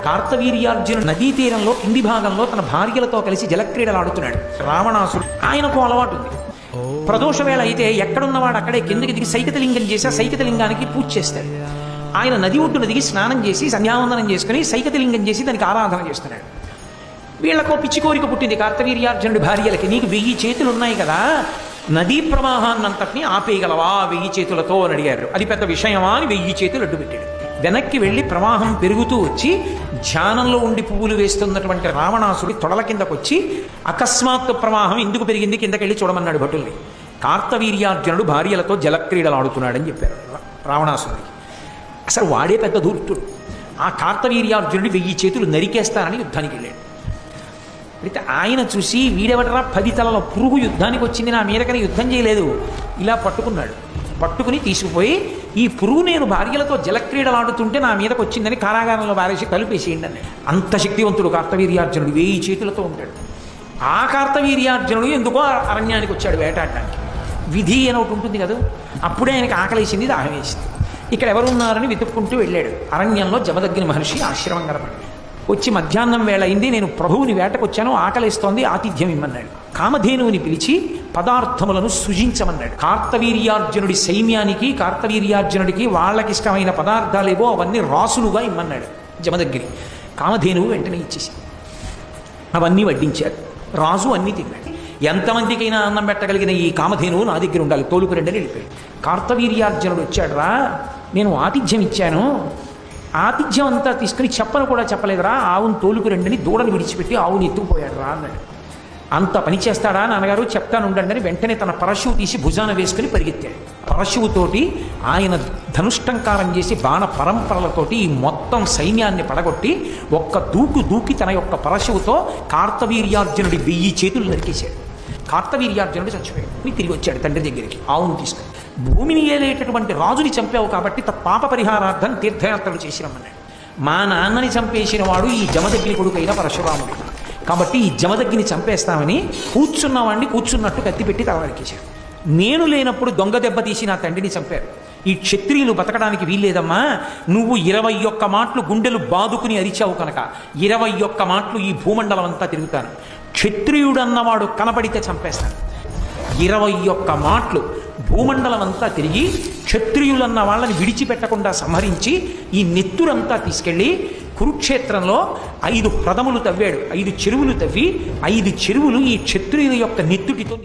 కార్తవీర్యార్జును నదీ తీరంలో కింది భాగంలో తన భార్యలతో కలిసి జలక్రీడలాడుతున్నాడు. రావణాసుడు ఆయనకు అలవాటు ఉంది ప్రదోష వేళ అయితే ఎక్కడున్నవాడు అక్కడే కిందకి దిగి సైకతలింగం చేసి ఆ సైకతలింగానికి పూజ చేస్తాడు. ఆయన నది ఒడ్డున దిగి స్నానం చేసి సంధ్యావందనం చేసుకుని సైకతలింగం చేసి దానికి ఆరాధన చేస్తున్నాడు. వీళ్ళకో పిచ్చి కోరిక పుట్టింది కార్తవీర్యార్జునుడి భార్యలకి. నీకు వెయ్యి చేతులు ఉన్నాయి కదా. నదీ ప్రవాహాన్నంతటిని ఆపేయగలవా? వెయ్యి చేతులతో అని అడిగారు. అది పెద్ద విషయమా అని వెయ్యి చేతులు అడ్డు పెట్టాడు వెనక్కి వెళ్ళి ప్రవాహం పెరుగుతూ వచ్చి ధ్యానంలో ఉండి పువ్వులు వేస్తున్నటువంటి రావణాసుడి తొడల కిందకొచ్చి అకస్మాత్తు ప్రవాహం ఎందుకు పెరిగింది కిందకెళ్ళి చూడమన్నాడు భటుల్ని. కార్తవీర్యార్జునుడు భార్యలతో జలక్రీడలు ఆడుతున్నాడని చెప్పారు రా- రావణాసురుడికి అసలు వాడే పెద్ద దూర్తుడు ఆ కార్తవీర్యార్జునుడి వెయ్యి చేతులు నరికేస్తానని యుద్ధానికి వెళ్ళాడు. అయితే ఆయన చూసి వీడెవడరా పది తలల పురుగు యుద్ధానికి వచ్చింది నా మీదకని యుద్ధం చేయలేదు ఇలా పట్టుకున్నాడు. పట్టుకుని తీసుకుపోయి ఈ పురుగు నేను భార్యలతో జలక్రీడలాడుతుంటే నా మీదకి వచ్చిందని కారాగారంలో బారేసి కలిపేసేయండి అన్నాడు అంత శక్తివంతుడు కార్తవీర్యార్జునుడు వేయి చేతులతో ఉంటాడు. ఆ కార్తవీర్యార్జునుడు ఎందుకో అరణ్యానికి వచ్చాడు వేటాడడానికి. విధి అని ఒకటి ఉంటుంది కదా అప్పుడే ఆయనకి ఆకలేసింది దాహం వేసింది. ఇక్కడ ఎవరు ఉన్నారని వెతుక్కుంటూ వెళ్ళాడు. అరణ్యంలో జమదగ్ని మహర్షి ఆశ్రమం కనపడి వచ్చి మధ్యాహ్నం వేళ అయింది నేను ప్రభువుని వేటకొచ్చాను ఆకలిస్తోంది ఆతిథ్యం ఇమ్మన్నాడు. కామధేనువుని పిలిచి పదార్థములను సృజించమన్నాడు. కార్తవీర్యార్జునుడి సైన్యానికి కార్తవీర్యార్జునుడికి వాళ్ళకిష్టమైన పదార్థాలేవో అవన్నీ రాసులుగా ఇమ్మన్నాడు జమదగ్గిరి. కామధేనువు వెంటనే ఇచ్చేసి అవన్నీ వడ్డించారు రాజు అన్నీ తిన్నాడు. ఎంతమందికైనా అన్నం పెట్టగలిగిన ఈ కామధేనువు నా దగ్గర ఉండాలి తోలుకు అని వెళ్ళిపోయాడు. కార్తవీర్యార్జునుడు వచ్చాడు రా నేను ఆతిథ్యం ఇచ్చాను ఆతిథ్యం అంతా తీసుకుని చెప్పను కూడా చెప్పలేదురా. ఆవును తోలుకు రెండని దూడను విడిచిపెట్టి ఆవుని ఎత్తుకుపోయాడు రా అన్నాడు. అంత పని చేస్తాడా నాన్నగారు? చెప్తాను ఉండండి అని వెంటనే తన పరశువు తీసి భుజాన వేసుకుని పరిగెత్తాడు. పరశువుతోటి ఆయన ధనుష్టంకారం చేసి బాణ పరంపరలతోటి ఈ మొత్తం సైన్యాన్ని పడగొట్టి ఒక్క దూకు దూకి తన యొక్క పరశువుతో కార్తవీర్యార్జునుడి వెయ్యి చేతులు నరికేశాడు. కార్తవీర్యార్జునుడు చచ్చిపోయాడు. తిరిగి వచ్చాడు తండ్రి దగ్గరికి. ఆవును తీసుకుని భూమిని ఏలేటటువంటి రాజుని చంపావు కాబట్టి పాప పరిహారార్థం తీర్థయాత్రలు చేసిరమ్మన్నాడు. మా నాన్నని చంపేసిన వాడు ఈ జమదగ్ని కొడుకైన పరశురాముడు. కాబట్టి ఈ జమదగ్గిని చంపేస్తామని కూర్చున్నవాడిని కూర్చున్నట్టు కత్తి పెట్టి తలవరికేశాడు. నేను లేనప్పుడు దొంగ దెబ్బ తీసి నా తండ్రిని చంపారు. ఈ క్షత్రియులు బతకడానికి వీల్లేదమ్మా. నువ్వు ఇరవై ఒక్క మాటలు గుండెలు బాదుకుని అరిచావు కనుక ఇరవై ఒక్క మాటలు ఈ భూమండలం అంతా తిరుగుతాను. క్షత్రియుడన్నవాడు కనపడితే చంపేస్తాను. ఇరవై ఒక్క మాటలు భూమండలం అంతా తిరిగి క్షత్రియులన్న వాళ్ళని విడిచిపెట్టకుండా సంహరించి ఈ నెత్తురంతా తీసుకెళ్ళి కురుక్షేత్రంలో ఐదు హ్రదములు తవ్వాడు ఐదు చెరువులు తవ్వి ఐదు చెరువులు ఈ క్షత్రియుల యొక్క నెత్తుటితో